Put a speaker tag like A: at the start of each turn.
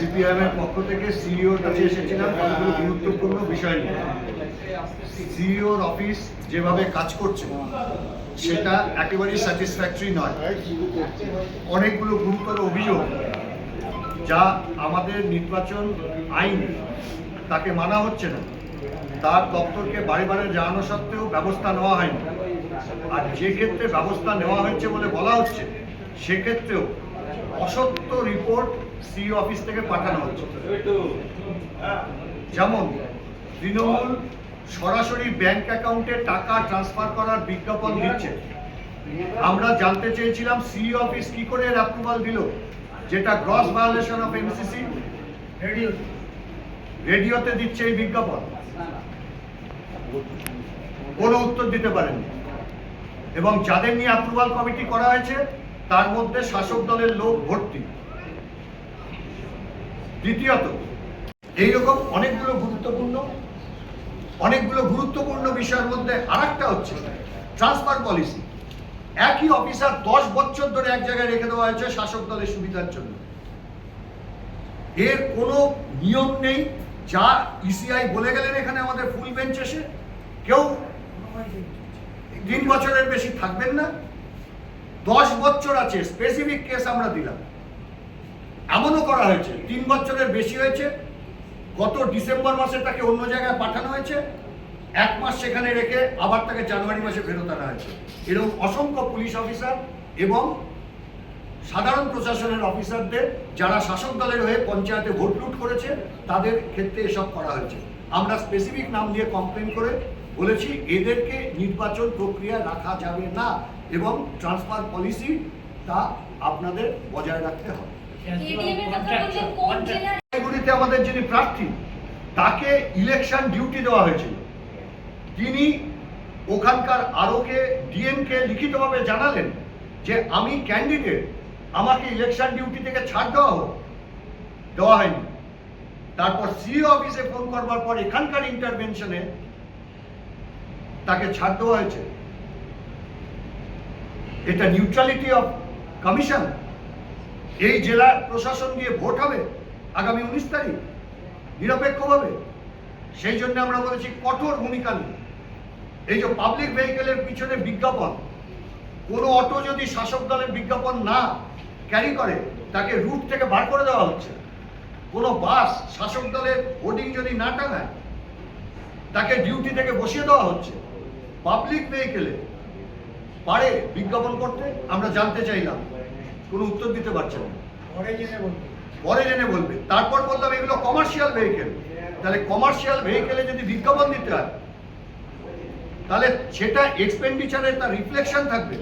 A: CPIM এর পক্ষ থেকে সিইওর কাছে এসেছিলাম কতগুলো গুরুত্বপূর্ণ বিষয় নিয়ে সিইওর অফিস যেভাবে কাজ করছে, সেটা একেবারেই স্যাটিসফ্যাক্টরি নয়। অনেকগুলো গুরুতর অভিযোগ, যা আমাদের নির্বাচন আইন তাকে মানা হচ্ছে না। তার দপ্তরকে বারে বারে জানানো সত্ত্বেও ব্যবস্থা নেওয়া হয়নি। আর যে ক্ষেত্রে ব্যবস্থা নেওয়া হয়েছে বলে বলা হচ্ছে, সেক্ষেত্রেও অসত্য রিপোর্ট সিইও অফিস থেকে পাঠানো হচ্ছে। যেমন, তৃণমূল সরাসরি ব্যাংক অ্যাকাউন্টে টাকা ট্রান্সফার করার বিজ্ঞাপন দিচ্ছে। আমরা জানতে চেয়েছিলাম সিইও অফিস কি করে এর অ্যাপ্রুভাল দিল, যেটা গ্রস ভায়োলেশন অফ এমসিসি রেডিওতে দিচ্ছে এই বিজ্ঞাপন। কোনো উত্তর দিতে পারেনি এবং যাদের নিয়ে অ্যাপ্রুভাল কমিটি করা হয়েছে, তার মধ্যে শাসক দলের লোক ভর্তি। দ্বিতীয়ত, এইরকম অনেকগুলো গুরুত্বপূর্ণ অনেকগুলো গুরুত্বপূর্ণ বিষয়ের মধ্যে আরেকটা হচ্ছে ট্রান্সফার পলিসি একই অফিসার দশ বছর ধরে এক জায়গায় রেখে দেওয়া হয়েছে শাসক দলের সুবিধার জন্য। এর কোনো নিয়ম নেই, যা ইসিআই বলে গেলেন এখানে আমাদের ফুল বেঞ্চ এসে। কেউ তিন বছরের বেশি থাকবেন না। দশ বছর আছে স্পেসিফিক কেস আমরা দিলাম। এমনও করা হয়েছে, তিন বছরের বেশি হয়েছে, গত ডিসেম্বর মাসে তাকে অন্য জায়গায় পাঠানো হয়েছে, এক মাস সেখানে রেখে আবার তাকে জানুয়ারি মাসে ফেরত আনা হয়েছে। এরকম অসংখ্য পুলিশ অফিসার এবং সাধারণ প্রশাসনের অফিসারদের যারা শাসক দলের হয়ে পঞ্চায়েতে ভোট লুট করেছে, তাদের ক্ষেত্রে এসব করা হয়েছে। আমরা স্পেসিফিক নাম দিয়ে কমপ্লেন করে বলেছি, এদেরকে নির্বাচন প্রক্রিয়া রাখা যাবে না এবং ট্রান্সফার পলিসি তা আপনাদের বজায় রাখতে হবে। জলপাইগুড়িতে আমাদের যিনি প্রার্থী তাকে ইলেকশন ডিউটি দেওয়া হয়েছিল। তিনি ওখানকার আরোকে ডিএমকে লিখিতভাবে জানালেন যে আমি ক্যান্ডিডেট আমাকে ইলেকশন ডিউটি থেকে ছাড় দেওয়া হোক। দেওয়া হয়নি। তারপর সিও অফিসে ফোন করবার পর এখানকার ইন্টারভেনশনে তাকে ছাড় দেওয়া হয়েছে। এটা নিউট্রালিটি অফ কমিশন এই জেলা প্রশাসন দিয়ে ভোট হবে আগামী উনিশ তারিখ, নিরপেক্ষভাবে। সেই জন্য আমরা বলেছি কঠোর ভূমিকা নিই এই যে পাবলিক ভেহিকেলের পিছনে বিজ্ঞাপন, কোনো অটো যদি শাসক দলের বিজ্ঞাপন না ক্যারি করে, তাকে রুট থেকে বার করে দেওয়া হচ্ছে। কোনো বাস শাসক দলের হোর্ডিং যদি না টাঙায়, তাকে ডিউটি থেকে বসিয়ে দেওয়া হচ্ছে। পাবলিক ভেহিকেলে পারে বিজ্ঞাপন করতে, আমরা জানতে চাইলাম। কোনো উত্তর দিতে পারছে না। পরে জেনে বলবে। তারপর বললাম এগুলো কমার্শিয়াল ভেহিকেল তাহলে কমার্শিয়াল ভেহিকেলে যদি বিজ্ঞাপন দিতে হয় তাহলে সেটা এক্সপেন্ডিচারে তার রিফ্লেকশন থাকবে।